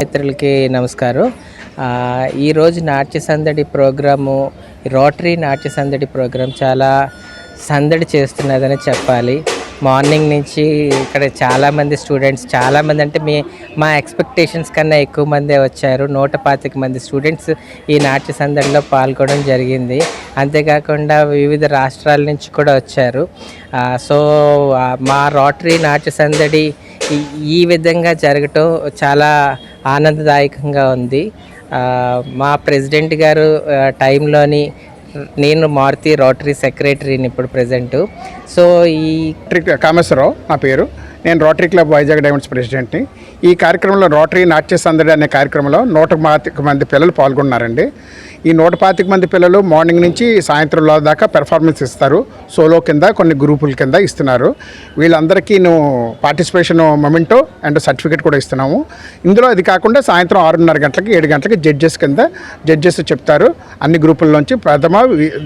మిత్రులకి నమస్కారం. ఈరోజు నాట్య సందడి ప్రోగ్రాము రోటరీ నాట్య సందడి ప్రోగ్రాం చాలా సందడి చేస్తున్నదని చెప్పాలి. మార్నింగ్ నుంచి ఇక్కడ చాలామంది స్టూడెంట్స్ చాలామంది అంటే మీ మా ఎక్స్పెక్టేషన్స్ కన్నా ఎక్కువ మందే వచ్చారు. నూట పాతిక మంది స్టూడెంట్స్ ఈ నాట్య సందడిలో పాల్గొనడం జరిగింది. అంతేకాకుండా వివిధ రాష్ట్రాల నుంచి కూడా వచ్చారు. సో మా రోటరీ నాట్య సందడి ఈ విధంగా జరగటం చాలా ఆనందదాయకంగా ఉంది. మా ప్రెసిడెంట్ గారు టైంలోని నేను మారుతి రోటరీ సెక్రటరీని ఇప్పుడు ప్రజెంట్ సో ఈ రోటరీ కామేశ్వరరావు నా పేరు. నేను రోటరీ క్లబ్ వైజాగ్ డైమండ్స్ ప్రెసిడెంట్ని. ఈ కార్యక్రమంలో రోటరీ నాట్య సందడి అనే కార్యక్రమంలో నూట పాతిక మంది పిల్లలు పాల్గొన్నారండి. ఈ నూట పాతిక మంది పిల్లలు మార్నింగ్ నుంచి సాయంత్రంలో దాకా పెర్ఫార్మెన్స్ ఇస్తారు. సోలో కింద కొన్ని గ్రూపుల కింద ఇస్తున్నారు. వీళ్ళందరికీ నువ్వు పార్టిసిపేషన్ మొమెంటో అండ్ సర్టిఫికేట్ కూడా ఇస్తున్నాము. ఇందులో అది కాకుండా సాయంత్రం ఆరున్నర గంటలకి ఏడు గంటలకి జడ్జెస్ కింద జడ్జెస్ చెప్తారు. అన్ని గ్రూపుల్లోంచి ప్రథమ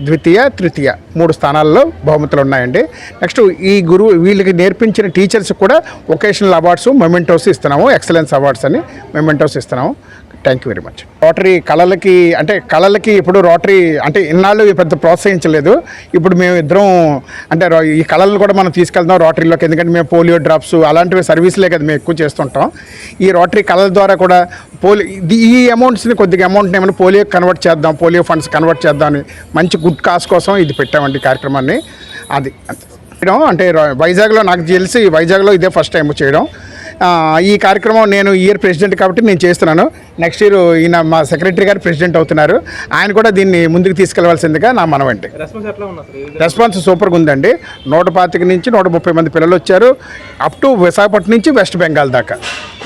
ద్వితీయ తృతీయ మూడు స్థానాల్లో బహుమతులు ఉన్నాయండి. నెక్స్ట్ ఈ గురువు వీళ్ళకి నేర్పించిన టీచర్స్ కూడా ఒకేషనల్ అవార్డ్స్ మొమెంటోస్ ఇస్తున్నాము. ఎక్సలెన్స్ అవార్డ్స్ అని మొమెంటోస్ ఇస్తున్నాము. Thank you very much Rotary కళలకి అంటే కళలకి ఇప్పుడు రోటరీ అంటే ఇన్నాళ్ళు పెద్ద ప్రోత్సహించలేదు. ఇప్పుడు మేము ఇద్దరం అంటే రో- ఈ కళలను కూడా మనం తీసుకెళ్తాం రోటరీలోకి ఎందుకంటే మేము పోలియో డ్రాప్స్ అలాంటివి సర్వీసులే కదా మేము ఎక్కువ చేస్తుంటాం. ఈ రోటరీ కళల ద్వారా కూడా పోలియో ఇది- ఈ అమౌంట్స్ని కొద్దిగా అమౌంట్ని ఏమైనా పోలియో కన్వర్ట్ చేద్దాం పోలియో ఫండ్స్ కన్వర్ట్ చేద్దాం అని మంచి గుడ్ కాస్ కోసం ఇది పెట్టామండి కార్యక్రమాన్ని. అది చేయడం అంటే వైజాగ్లో నాకు తెలిసి వైజాగ్లో ఇదే ఫస్ట్ టైం చేయడం. ఈ కార్యక్రమం నేను ఇయర్ ప్రెసిడెంట్ కాబట్టి నేను చేస్తున్నాను. నెక్స్ట్ ఇయర్ ఈయన మా సెక్రటరీ గారు ప్రెసిడెంట్ అవుతున్నారు. ఆయన కూడా దీన్ని ముందుకు తీసుకెళ్ళవలసిందిగా నా మనవంటి రెస్పాన్స్ సూపర్గా ఉందండి. నూట పాతిక నుంచి నూట ముప్పై మంది పిల్లలు వచ్చారు. అప్ టు విశాఖపట్నం నుంచి వెస్ట్ బెంగాల్ దాకా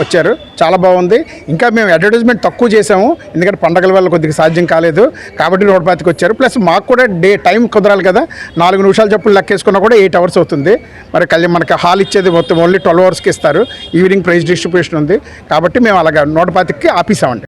వచ్చారు. చాలా బాగుంది. ఇంకా మేము అడ్వర్టైజ్మెంట్ తక్కువ చేసాము ఎందుకంటే పండగల వల్ల కొద్దిగా సాధ్యం కాలేదు. కాబట్టి నూట పాతికి వచ్చారు. ప్లస్ మాకు కూడా డే టైం కుదరాలి కదా. నాలుగు నిమిషాలు చెప్పులు లెక్కేసుకున్నా కూడా ఎయిట్ అవర్స్ అవుతుంది. మరి కళ్యాణ్ మనకి హాల్ ఇచ్చేది మొత్తం ఓన్లీ ట్వెల్వ్ అవర్స్కి ఇస్తారు. ఈవినింగ్ ప్రైజ్ డిస్ట్రిబ్యూషన్ ఉంది. కాబట్టి మేము అలాగా నూట పాతికి ఆపేసామండి.